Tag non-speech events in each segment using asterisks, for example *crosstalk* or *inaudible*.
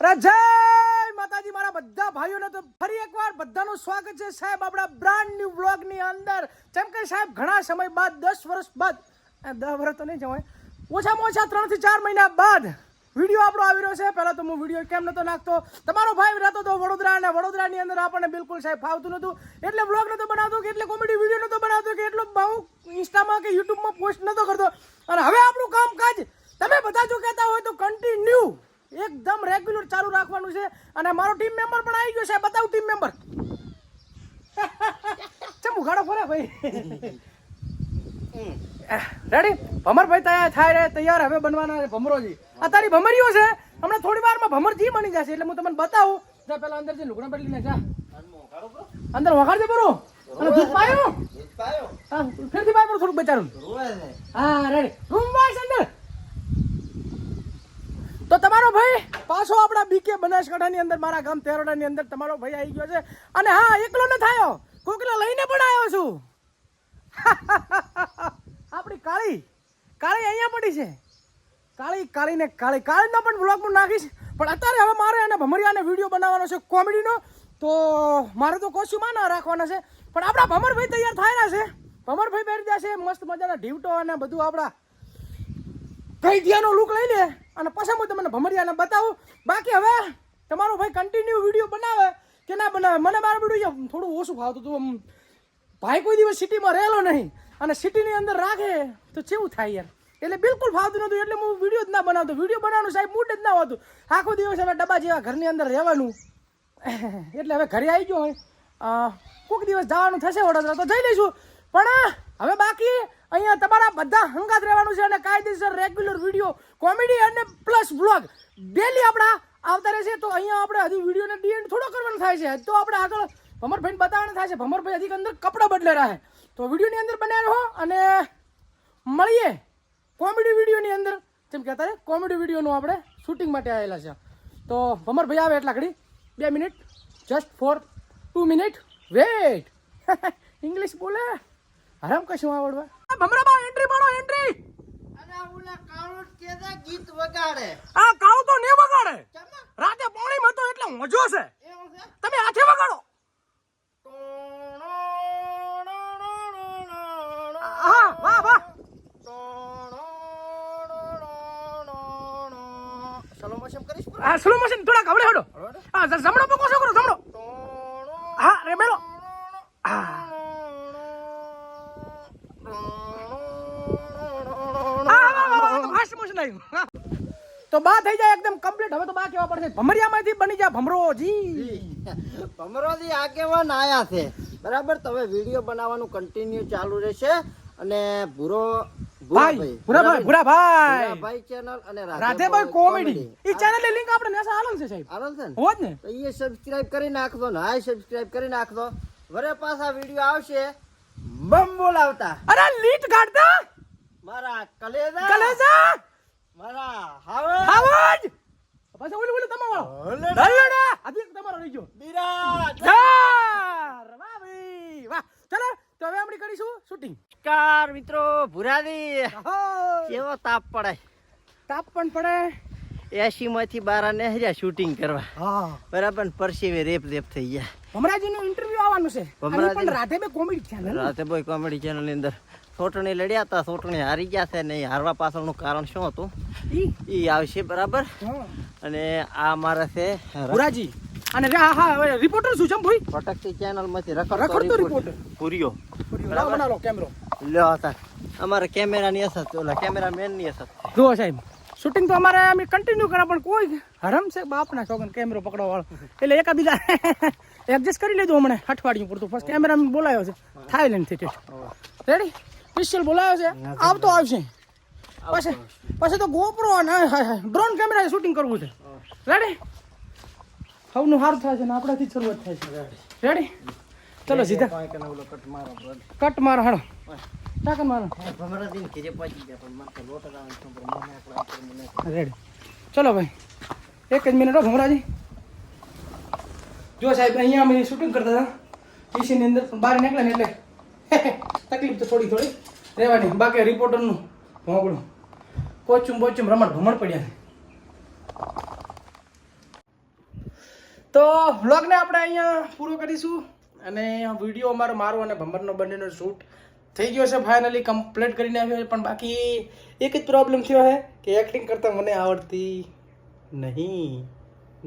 જય માતાજી, મારા બધા ભાઈઓને તો ફરી એકવાર બધાનું સ્વાગત છે સાહેબ આપણા બ્રાન્ડ ન્યુ બ્લોગની અંદર. જેમ કે સાહેબ, ઘણા સમય બાદ, દસ વર્ષ બાદ દસ વર્ષ તો નહીં જવાય, ઓછામાં ઓછા ત્રણથી ચાર મહિના બાદ વીડિયો આપણો આવી રહ્યો છે. પહેલા તો હું વીડિયો કેમ નતો નાખતો? તમારો ભાઈ રહેતો હતો વડોદરા અને વડોદરાની અંદર આપણને બિલકુલ સાહેબ ફાવતું નતું. એટલે બ્લોગ નતો બનાવતો કે એટલે કોમેડી વીડિયો નતો બનાવતો કે એટલો બહુ ઇન્સ્ટામાં કે યુટ્યુબમાં પોસ્ટ નતો કરતો અને હવે આપણું કામકાજ તમે બધા જો કહેતા હોય તો કન્ટિન્યુ એકદમ રેગ્યુલર ચાલુ રાખવાનું છે અને મારો ટીમ મેમ્બર પણ આવી ગયો છે બતાવું ટીમ મેમ્બર ચમ ઉઘાડો ફરે ભાઈ. રેડી ભમરભાઈ થાય તૈયાર હવે બનવાના ભમરોજી. આ તારી ભમરીઓ છે? હમણાં થોડી વારમાં ભમરજી બની જશે એટલે હું તમને બતાવું. જા, પેલા અંદર જઈને લુગડા બદલીને જા. અંદર વગાડજે બરો અને દૂધ પાયો? હા, ફેરથી પાય પણ થોડુંક બચારું હા રેડી રૂમ વાઇસ અંદર. તો તમારો ભાઈ, પાછો આપણા બીકે બનાસકાંઠાની અંદર, મારા ગામ તેરોડાની અંદર તમારો ભાઈ આવી ગયો છે. અને હા, એકલો ન થયો. કોકને લઈને પણ આવ્યો છું. *laughs* આપણી કાળી કાળી અહીંયા પડી છે. કાળી, કાળીને કાળી, કાળીનો પણ બ્લોગમાં નાખીશ. પણ અત્યારે હવે મારે એને ભમરિયાને વીડિયો બનાવવાનો છે કોમેડીનો તો મારે તો કોસ્ચ્યુમાં ના રાખવાના છે. પણ આપણા ભમરભાઈ તૈયાર થયેલા છે. ભમરભાઈ પહેરી જશે મસ્ત મજાના ઢીવટો અને બધું આપણા કૈદિયાનો લુક લઈ લે અને પછી હું તમને ભમરિયાને બતાવું. બાકી હવે તમારો ભાઈ કન્ટિન્યુ વીડિયો બનાવે. કે ના બનાવે મને મારું વીડિયો થોડું ઓછું ફાવતું હતું. આમ ભાઈ કોઈ દિવસ સિટીમાં રહેલો નહીં અને સિટીની અંદર રાખે તો કેવું થાય યાર? એટલે બિલકુલ ફાવતું નહોતું. એટલે હું વીડિયો જ ના બનાવતો. વીડિયો બનાવવાનું સાહેબ મૂડ જ ના હોતું. આખો દિવસ હવે ડબ્બા જેવા ઘરની અંદર રહેવાનું. એટલે હવે ઘરે આવી ગયો હોય કોઈક દિવસ જવાનું થશે વડોદરા તો જઈ લઈશું. પણ હવે બાકી અહીંયા તમારા બધા હંગાત રહેવાનું છે અને કાયદેસર રેગ્યુલર વીડિયો કોમેડી અને પ્લસ બ્લોગ ડેલી આપણા આવતા રહેશે તો અહીંયા આપણે હજી વિડીયોને ડીએન્ડ થોડો કરવાનો થાય છે. તો આપણે આગળ ભમરભાઈને બતાવવાનું થાય છે. ભમરભાઈ હજી અંદર કપડાં બદલે રહે. તો વિડીયોની અંદર બન્યા રહો અને મળીએ કોમેડી વિડીયોની અંદર. જેમ કે અત્યારે કોમેડી વિડીયોનું આપણે શૂટિંગ માટે આવેલા છે. તો ભમરભાઈ આવે એટલા ઘડી. બે minute. Just for two minute wait English બોલે? હરામ કશું આવડવા? ભમરાબા એન્ટ્રી પાડો એન્ટ્રી ગીત વગાડે. આ કાવ તો ને વગાડે. કેમ રાતે પાણીમાં તો એટલે મજો છે. તમે હાથે વગાડો. હા વાહ વાહ. સ્લો મોશન કરીશ? આ સ્લો મોશન હવડો હા જમણો પકો છોકરો જમણો હા રે મેલો હા ફાસ્ટ મોશન આવ્યું હા. તો થઈ જાય એકદમ કમ્પ્લીટ હવે તો બા કેવા પડશે ભમરિયામાંથી બની જાય ભમરોજી. ભમરોજી આગેવાન આયા છે. બરાબર તમે વીડિયો બનાવવાનું કન્ટિન્યુ ચાલુ રહેશે. અને ભૂરો ભાઈ ભૂરાભાઈ ભૂરાભાઈ ભાઈ ચેનલ અને રાધેભાઈ કોમેડી એ ચેનલની લિંક આપણે નેસા આલમ છે સાહેબ. આનંદ છે ને? ને? તો એ સબસ્ક્રાઇબ કરી નાખજો ને હાય સબસ્ક્રાઇબ કરી નાખજો. વરે પાછા વીડિયો આવશે. બમ બોલાવતા અરે લીટ કાઢતા? મારા કલેજા. કલેજા? મારા ઓલું ઓલું તમારો! રહી ગયો વાહ ભાઈ વાહ! ચલો તો હવે આપણે કરીશું શૂટિંગ. કાર મિત્રો ભુરાદી! કેવો તાપ પડે? તાપ પણ પડે. એસી માંથી બાર નેહર્યા શૂટિંગ કરવા. હા. બરાબર પરસીવે રેપ રેપ થઈ ગયા. ભમરાજી નું ઇન્ટરવ્યુ આવવાનું છે. પણ રાધે બે કોમેડી ચેનલ બોય કોમેડી ચેનલની અંદર. સોટણી લડ્યા હતા સોટણી હારી ગયા છે ને એ હારવા પાછળનું કારણ શું હતું? ઈ? એ આવશે બરાબર? અને આ મારા છે રાજી અને હા હા રિપોર્ટર શું છે ભાઈ? ફટકતી ચેનલમાંથી રખડતો રિપોર્ટર પૂરીઓ લાવો બનાવો કેમેરો લ્યો હતા અમારે કેમેરાની અસર ઓલા કેમેરામેનની અસર જુઓ સાહેબ શૂટિંગ તો અમારે અમે કન્ટિન્યુ કરા પણ કોઈ હરમ છે બાપના છોકરા કેમેરો પકડવા વાળો. એટલે એકાબીજા *laughs* એડજસ્ટ કરી લીધું હમણાં અઠવાડિયું પૂરતું. ફર્સ્ટ કેમેરા બોલાયો છે. થાઈલેન્ડથી રેડી સ્પેશિયલ બોલાયો છે? આવતો આવશે. પછી પછી તો ગોપરો ડ્રોન કેમેરા શૂટિંગ કરવું છે. રેડી હવનું હારું થાય છે ને આપણાથી શરૂઆત થાય છે. રેડી ચલો સીધા. કટ મારો હાડો ટાકન મારો રેડી ચલો ભાઈ. એક જ મિનિટ ભમરાજી. જો સાહેબ અહીંયા અમે શૂટિંગ કરતા હતા. એસીની અંદર બહાર નીકળે ને એટલે. *laughs* તકલીફ તો થોડી થોડી રહેવાની. બાકી રિપોર્ટરનું ભોગડું કોચું બોચું રમણ ભમણ પડ્યા તો વ્લોગને આપણે અહીંયા પૂરો કરીશું અને વીડિયો અમારો મારો અને ભમરનો બંનેનો શૂટ થઈ ગયો છે ફાઇનલી કમ્પ્લીટ કરીને આવ્યો છે. પણ બાકી એક જ પ્રોબ્લેમ થયો છે કે એક્ટિંગ કરતાં મને આવડતી નહીં.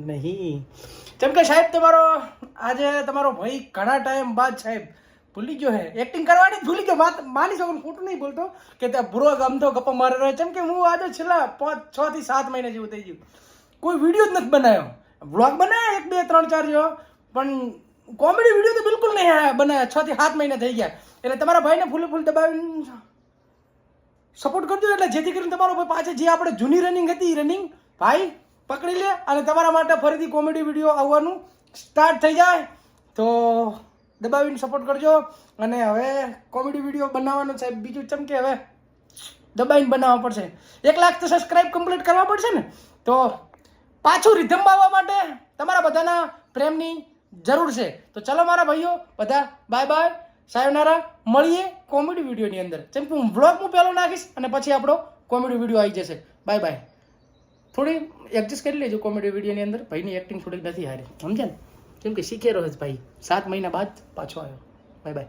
નહીં. જેમ કે સાહેબ, તમારો આજે તમારો ભાઈ ઘણા ટાઈમ બાદ સાહેબ ભૂલી ગયો હે. એક્ટિંગ કરવાની ભૂલી ગયો. વાત માની શકો ખોટું નહીં બોલતો કે તે ભૂરો ગમતો ગપ્પા મારે રહ્યો. છે કે હું આજે છેલ્લા પાંચ, છ થી સાત મહિના જેવું થઈ ગયું. કોઈ વીડિયો જ નથી બનાવ્યો. વ્લોગ બનાવ્યા એક, બે, ત્રણ, ચાર જેવો. પણ કોમેડી વીડિયો તો બિલકુલ નહીં બનાવ્યા. છ થી સાત મહિના થઈ ગયા. એટલે તમારા ભાઈને ફૂલ ફૂલ દબાવીને સપોર્ટ કરજો. એટલે જેથી કરીને તમારો ભાઈ પાછળ જે આપણે જૂની રનિંગ હતી રનિંગ ભાઈ પકડી લે અને તમારા માટે ફરીથી કોમેડી વીડિયો આવવાનું સ્ટાર્ટ થઈ જાય. તો દબાવીને સપોર્ટ કરજો. અને હવે કોમેડી વીડિયો બનાવવાનો છે. બીજું ચમકે હવે દબાઈને બનાવવા પડશે. એક લાખ તો સબસ્ક્રાઇબ કમ્પ્લીટ કરવા પડશે ને? તો પાછું રિધમ આવવા માટે તમારા બધાના પ્રેમની જરૂર છે. તો ચલો મારા ભાઈઓ, બધા બાય બાય સાયોનારા. મળીએ કોમેડી વિડીયોની અંદર. જેમ કે હું વ્લોગ હું પહેલો નાખીશ અને પછી આપણો કોમેડી વીડિયો આવી જશે. બાય બાય થોડી એડજસ્ટ કરી લેજો કોમેડી વિડીયોની અંદર. ભાઈની એક્ટિંગ થોડીક નથી હારી. સમજ્યા ને? કેમ કે શીખેલો જ ભાઈ. સાત મહિના બાદ પાછો આવ્યો. Bye bye